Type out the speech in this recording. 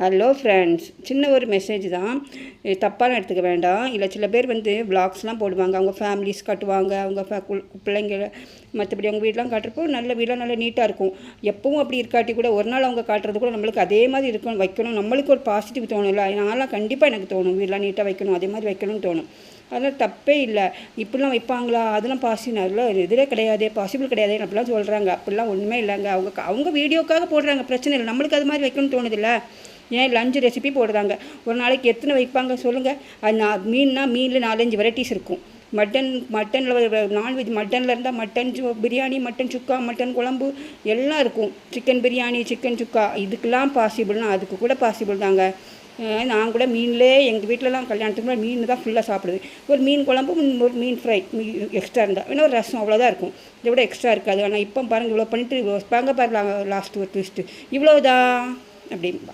Hello friends சின்ன ஒரு message தான். தப்பான எடுத்துக்க வேண்டாம். இல்லை சில பேர் வந்து விளாக்ஸ்லாம் போடுவாங்க. அவங்க ஃபேமிலிஸ் காட்டுவாங்க. அவங்க ஃபே பிள்ளைங்க மற்றபடி அவங்க வீடெலாம் காட்டுறப்போ நல்ல வீடெலாம் நல்லா நீட்டாக இருக்கும். எப்பவும் அப்படி இருக்காட்டி கூட ஒரு நாள் அவங்க காட்டுறது கூட நம்மளுக்கு அதே மாதிரி இருக்கணும் வைக்கணும். நம்மளுக்கு ஒரு பாசிட்டிவ் தோணும்ல. நான்லாம் கண்டிப்பாக எனக்கு தோணும். வீடெலாம் நீட்டாக வைக்கணும் அதே மாதிரி வைக்கணும்னு தோணும். அதெல்லாம் தப்பே இல்லை. இப்படிலாம் வைப்பாங்களா? அதெல்லாம் பாசி அதெல்லாம் இதிலே கிடையாது. பாசிபிள் கிடையாது. அப்படிலாம் சொல்கிறாங்க அப்படிலாம் ஒன்றுமே இல்லைங்க. அவங்க அவங்க வீடியோக்காக போடுறாங்க. பிரச்சனை இல்லை. நம்மளுக்கு அது மாதிரி வைக்கணும்னு தோணுதில்ல. ஏன் லஞ்சு ரெசிபி போடுறாங்க. ஒரு நாளைக்கு எத்தனை வைப்பாங்க சொல்லுங்கள் அது நான் மீன்னா மீனில் நாலஞ்சு வெரைட்டிஸ் இருக்கும். மட்டன் மட்டனில் நான்வெஜ் மட்டனில் இருந்தால் மட்டன் சு பிரியாணி மட்டன் சுக்கா மட்டன் குழம்பு எல்லாம் இருக்கும். Chicken biryani chicken sukka. இதுக்கெல்லாம் பாசிபிள்னா அதுக்கு கூட பாசிபிள் தாங்க. நான் கூட மீன்லே எங்கள் வீட்டிலலாம் கல்யாணத்துக்கு முன்னாடி மீன் தான் ஃபுல்லாக சாப்பிடுது ஒரு மீன் குழம்பு ஒரு மீன் ஃப்ரை எக்ஸ்ட்ரா இருந்தால் வேணா ஒரு ரசம் அவ்வளோதான் இருக்கும். இதை விட எக்ஸ்ட்ரா இருக்காது. ஆனால் இப்போ பாருங்கள் இவ்வளோ பண்ணிட்டு இவ்வளோ பாங்க பாருங்க லாஸ்ட் ஒரு ட்விஸ்ட்டு இவ்வளோதான் அப்படின்பா